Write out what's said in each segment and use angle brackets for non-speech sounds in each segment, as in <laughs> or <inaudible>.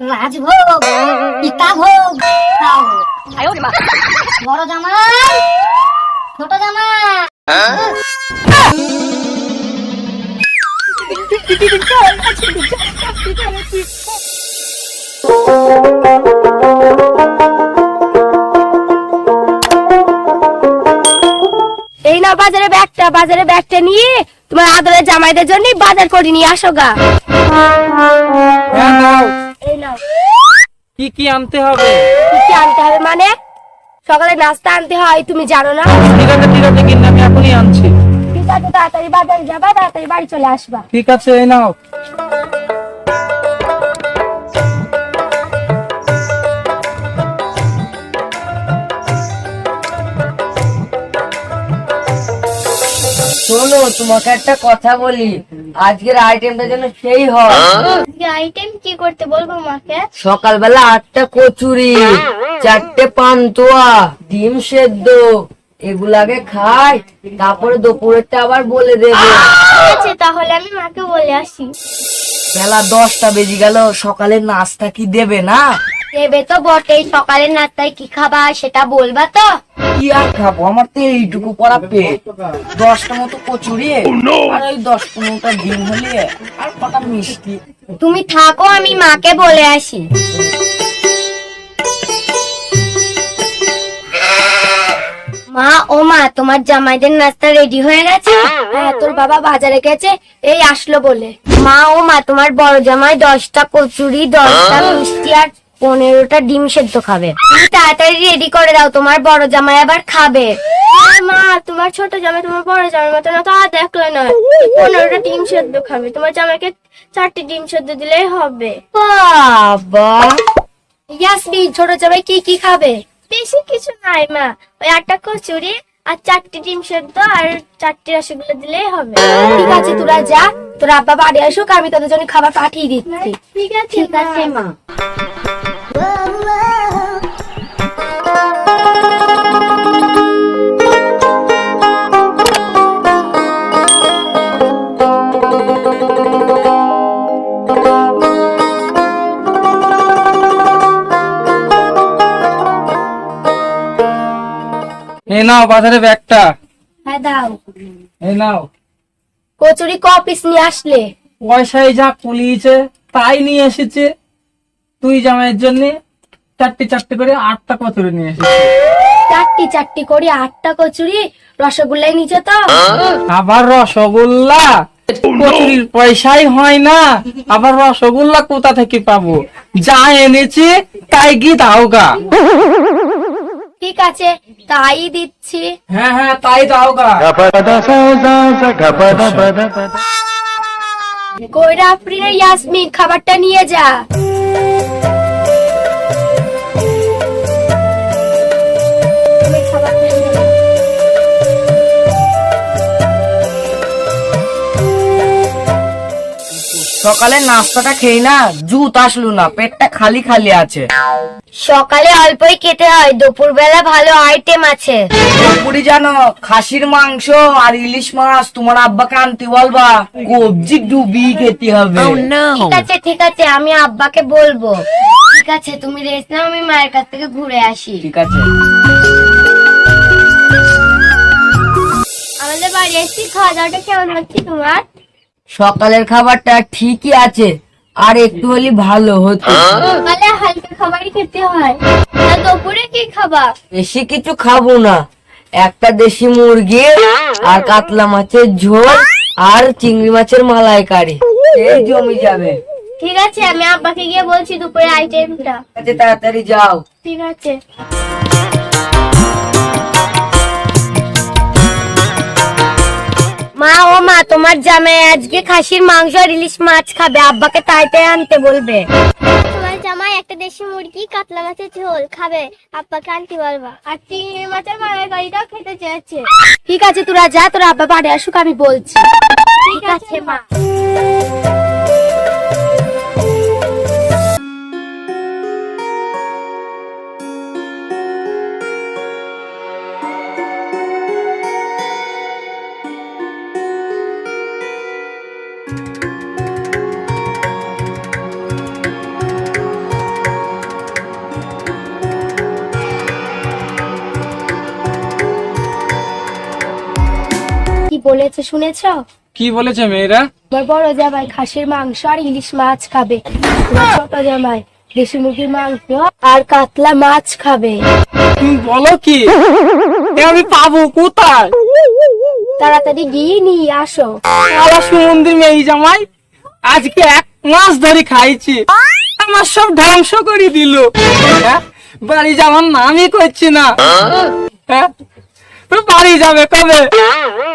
রাজভোগ পিতা ভোগ তাও হোক। বড় জামাই ছোট জামাই। এই নাও বাজারে ব্যাগটা বাজারে ব্যাগটা নিয়ে তোমার আদরের জামাইদের জন্য বাজার করে নিয়ে আসো গা। হ্যাঁ এই নাও। কি কি আনতে হবে? কি কি আনতে হবে মানে? সকালে নাস্তা আনতে হয় তুমি জানো না? ঠিক আছে ঠিক আছে কিন্তু আমি এখনই আনছি। ঠিক আছে তাড়াতাড়ি বাজারে যাবা তাড়াতাড়ি বাড়ি চলে আসবা। ঠিক আছে এই নাও। শোনো তোমাকে একটা কথা বলি। আজকের আইটেমটা যেন সেই হয়। আজকে আইটেম কি করতে বলব মাকে সকালবেলা আটটা কচুরি চারটে পান্তুয়া ডিম সেদ্ধ এগুলাকে খাই তারপরে দুপুরেরটা আবার বলে দেবে। আছে তাহলে আমি মাকে বলে আসি। বেলা দশটা বেজে গেল সকালে নাস্তা কি দেবে না? দেবে তো বটেই সকালের নাস্তায় কি খাবা সেটা বলবা তো। কি আর খাব? আমার তো এইটুকু পড়া পেট। দশটা মতো কচুরি। আর ওই দশ পনেরোটা ডিম হলে আর কটা মিষ্টি। তুমি থাকো আমি মাকে বলে আসি। মা ও মা তোমার জামাইদের নাস্তা রেডি হয়ে গেছে? হ্যাঁ তোর বাবা বাজারে গেছে এই আসলো বলে। মা ও মা তোমার বড় জামাই দশটা কচুরি দশটা মিষ্টি আর পনেরোটা ডিম সেদ্ধ খাবে। তুমি তাড়াতাড়ি রেডি করে দাও তোমার বড় জামাই আবার খাবে। মা তোমার ছোট জামাই তোমার বড় জামাই মতো না তো আর দেখলে নয়। পনেরোটা ডিম সেদ্ধ খাবে তোমার জামাইকে চারটে ডিম সেদ্ধ দিলেই হবে। বাবা। ইয়াসমিন ছোট জামাই কি কি খাবে? বেশি কিছু নাই মা। ওই আটটা কচুরি আর চারটে ডিম সেদ্ধ আর চারটে রসগোল্লা দিলেই হবে। ঠিক আছে তোরা যা তোর আব্বা বাড়ি আসুক আমি তোদের জন্য খাবার পাঠিয়ে দিচ্ছি। ঠিক আছে ঠিক আছে মা। এই নাও বাজারে ব্যাগটা। হ্যাঁ দাও। এই নাও। কচুরি ক পিস নিয়ে আসলে? পয়সায় যা কুলিয়েছে তাই নিয়ে এসেছে। তুই জামাইয়ের জন্য চারটে চারটে করে আটটা কচুরি নিয়ে এসেছে চারটি চারটি করে আটটা কচুরি? রসগোল্লাই নিচে তো? আবার রসগোল্লা? কচুরির পয়সাই হয় না। আবার রসগোল্লা কোথা থেকে পাবো? যা এনেছি তাই কি দাও গা। ঠিক আছে তাই দিচ্ছি। হ্যাঁ হ্যাঁ তাই দাও গা। কইরা আফরিনের ইয়াসমিন খাবারটা নিয়ে যা। সকালে নাস্তাটা খেয়ে না জুত আসলো না পেটটা খালি খালি আছে। সকালে অল্পই খেতে হয় দুপুর বেলা ভালো আইটেম আছে। পুরি জানো খাসির মাংস আর ইলিশ মাছ তোমার আব্বাকে আনতে বলবা কবজি ডুবি খেতে হবে। ঠিক আছে ঠিক আছে আমি আব্বাকে বলব। ঠিক আছে তুমি রেস্ট নাও আমি মায়ের কাছ থেকে ঘুরে আসি। ঠিক আছে। আমাদের বাড়ি এসছি খাওয়া দাওয়াটা কেমন হচ্ছে তোমার? সকালের খাবারটা ঠিকই আছে। আর একটু হলে ভালো হতো। সকালে হালকা খাবারই খেতে হয়। তা দুপুরে কি খাবা? বেশি কিছু খাব না। একটা দেশি মুরগি আর কাতলা মাছের ঝোল আর চিংড়ি মাছের মালাইকারি। এই জমি যাবে। ঠিক আছে আমি আব্বাকে গিয়ে বলছি দুপুরে আইটেমটা আছে, তাড়াতাড়ি যাও। ঠিক আছে। মা তোমার জামাই আজকে খাসির মাংস আর ইলিশ মাছ খাবে। আব্বাকে তাই তাই আনতে বলবে। তোমার জামাই একটা দেশি মুরগি কাতলা মাছের ঝোল খাবে। আব্বাকে আনতে বলবা। আর চিংড়ি মাছের মালাইকারিটাও খেতে চেয়েছে। ঠিক আছে তোরা যা তোর আব্বা বাড়ি আসুক আমি বলছি। ঠিক আছে মা। বলেছে শুনেছ? কি বলেছে মেয়েরা? তোমার বড় জামাই খাসির মাংস আর ইলিশ মাছ খাবে। তোমার ছোট জামাই দেশি মুরগির মাংস আর কাতলা মাছ খাবে। তুমি বলো কি? এ আমি পাবো কোথায়? তাড়াতাড়ি গিয়ে নিয়ে আসো। আবার সুমন্দির মেয়ে জামাই আজকে এক মাস ধরে খাইছি। আমার সব ধ্বংস করে দিল। হ্যাঁ? বাড়ি যাওয়ার নামই করছি না। হ্যাঁ? বাড়ি যাবে কবে?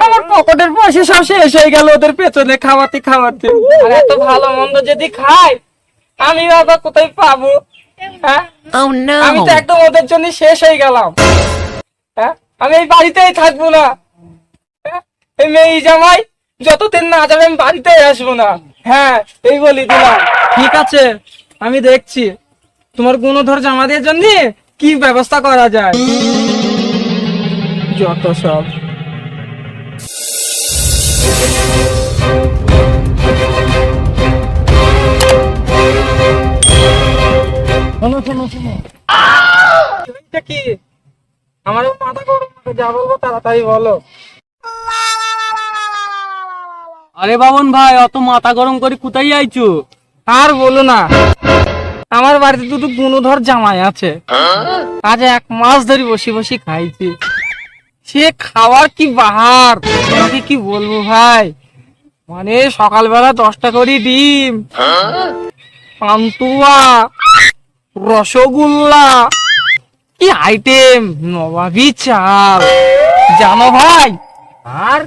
আমার পকেটের পয়সা সব শেষ হয়ে গেল ওদের পেছনে খাওয়াতে খাওয়াতে। আর এত ভালো মন্দ যদি খাই আমি আবার কোথায় পাবো? হ্যাঁ? আমি তো একদম ওদের জন্য শেষ হয়ে গেলাম। হ্যাঁ? আমি এই বাড়িতেই থাকব না। হ্যাঁ? এই মেয়ে জামাই যতদিন না যাবে আমি বাড়িতেই আসব না। হ্যাঁ এই বলি দিলাম। ঠিক আছে আমি দেখছি। তোমার গুণধর জামাদের জন্য কি ব্যবস্থা করা যায়? যত সব। শোনো শোনো শোনো। এটা কি? আমার মাথা গরম যা বলব তাড়াতাড়ি বলো। আরে বাবন ভাই অত মাথা গরম করে কোথায় আইছো আর বলো না। আমার বাড়িতে দুটো গুণধর জামাই আছে। আজ এক মাস ধরে বসে বসে খাইছি। সে খাওয়ার কি বাহার? তোমাকে কি বলব ভাই? মানে সকালবেলা দশটা করে ডিম পান্তুয়া রসগোল্লা কি আইটেম নবাবি চাল। জানো ভাই? আর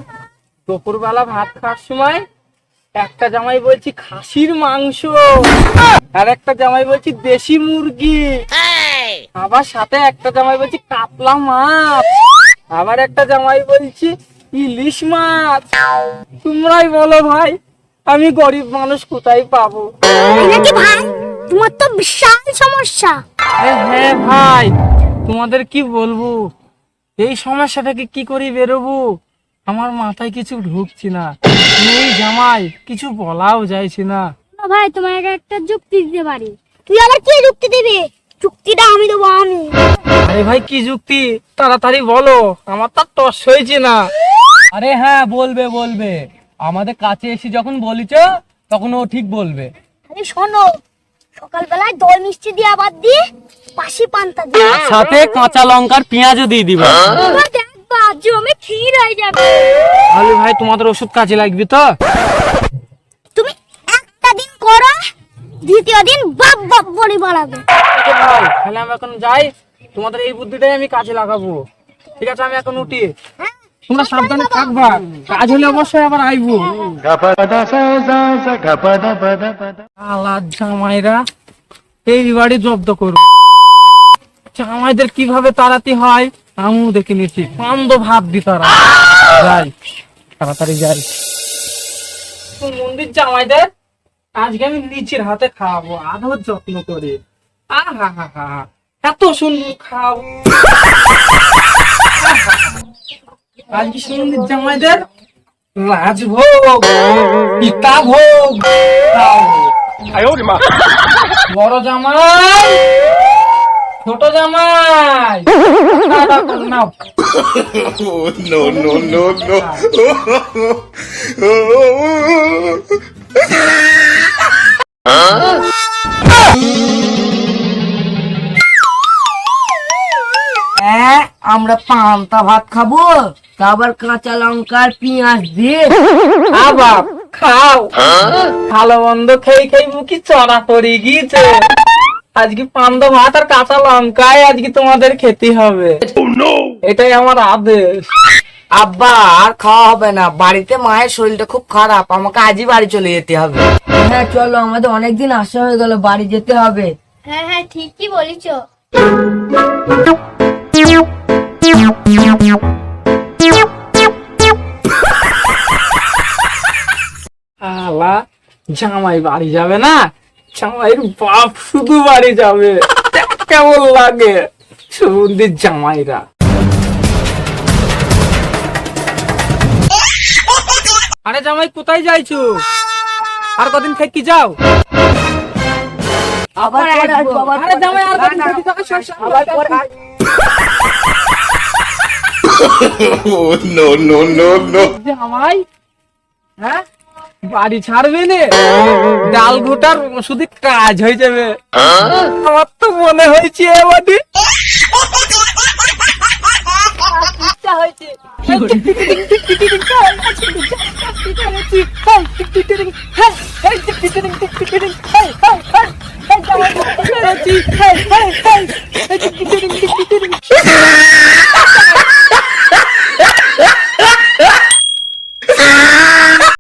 দুপুরবেলা ভাত খাওয়ার সময় একটা জামাই বলছি খাসির মাংস আর একটা জামাই বলছি দেশি মুরগি আবার সাথে একটা জামাই বলছি কাতলা মাছ। আবার একটা জামাই বলছি ইলিশ মাছ তোমরাই বলো ভাই আমি গরিব মানুষ কোথায় পাবো? নাকি ভাই তোমার তো বিশাল সমস্যা। হ্যাঁ ভাই তোমাদের কি বলব? এই সমস্যাটাকে কি করে বেরোবো? আমার মাথায় কিছু ঢুকছি না। এই জামাই কিছু বলাও যাইছে না। ভাই তোমাকে একটা যুক্তি দিতে পারি। তুই আবার কি যুক্তি দিবি? যুক্তিটা আমি দেবো আমি। আরে ভাই কি যুক্তি? তাড়াতাড়ি বলো আমার তার টস হয়েছে না। আরে হ্যাঁ বলবে বলবে। আমাদের কাছে এসে যখন বলিছ তখন ও ঠিক বলবে। আরে শোনো সকালবেলায় দই মিষ্টি দিয়ে আবার দিয়ে পাশি পান্তা দিয়ে। সাথে কাঁচা লঙ্কার পেঁয়াজও দিয়ে দিবা। দেখবা জমে ক্ষীর হয়ে যাবে। তাহলে ভাই তোমাদের ওষুধ কাজে লাগবে তো? তুমি একটা দিন করো দ্বিতীয় দিন বাপ বাপ বলে বাড়াবে। আছে ভাই তাহলে আমি এখন যাই। তোমাদের এই বুদ্ধিটাই আমি কাজে লাগাবো। ঠিক আছে আমি এখন উঠি। তোমরা সাবধানে থাকবা। কাজ হলে অবশ্যই আবার আইবো। আলা জামাইরা এই বাড়ি জব্দ করব জামাইদের কীভাবে তাড়াতে হয় আমিও দেখে নিচ্ছি। পান্দ ভাব দি তারা। যাই তাড়াতাড়ি যাই। তো মন্দির জামাইদের আজকে আমি নিচের হাতে খাওয়াবো। আরও যত্ন করে। আহা হা হা এত সুন্দর খাও আজকে সুন্দর জামাইদের? রাজভোগ পিতা ভোগ বড় জামাই ছোট জামাই। দাদা নাও। no, no, no, no. হ্যাঁ। আমরা পান্তা ভাত খাব আবার কাঁচা লঙ্কার পেঁয়াজ দিয়ে। বাপ খাও। ভালো মন্দ খেয়ে খেয়ে মুখি চড়া পড়ে গিয়েছে। আজকে পান্দ ভাত আর কাঁচা লঙ্কায় আজকে তোমাদের খেতে হবে। এটাই আমার আদেশ। আব্বা আর খাওয়া হবে না। বাড়িতে মায়ের শরীরটা খুব খারাপ। আমাকে আজই বাড়ি চলে যেতে হবে। হ্যাঁ চলো আমাদের অনেকদিন আসা হয়ে গেল। বাড়ি যেতে হবে। হ্যাঁ হ্যাঁ ঠিকই বলিছো। আলা জামাই বাড়ি যাবে না? জামাইয়ের বাপ শুধু বাড়ি যাবে। কেমন লাগে। সুন্দর জামাইরা। আরে জামাই কোথায় যাইছো? আর কদিন থেকে যাও? আবার আবার আরে জামাই আর কদিন থেকে যাও, <laughs> no, no, no. জামাই হ্যাঁ? বাড়ি ছাড়বে নে? ডাল গোটার শুধু কাজ হয়ে যাবে। আমার তো মনে হয়েছে এবারে <laughs> হয়েছে।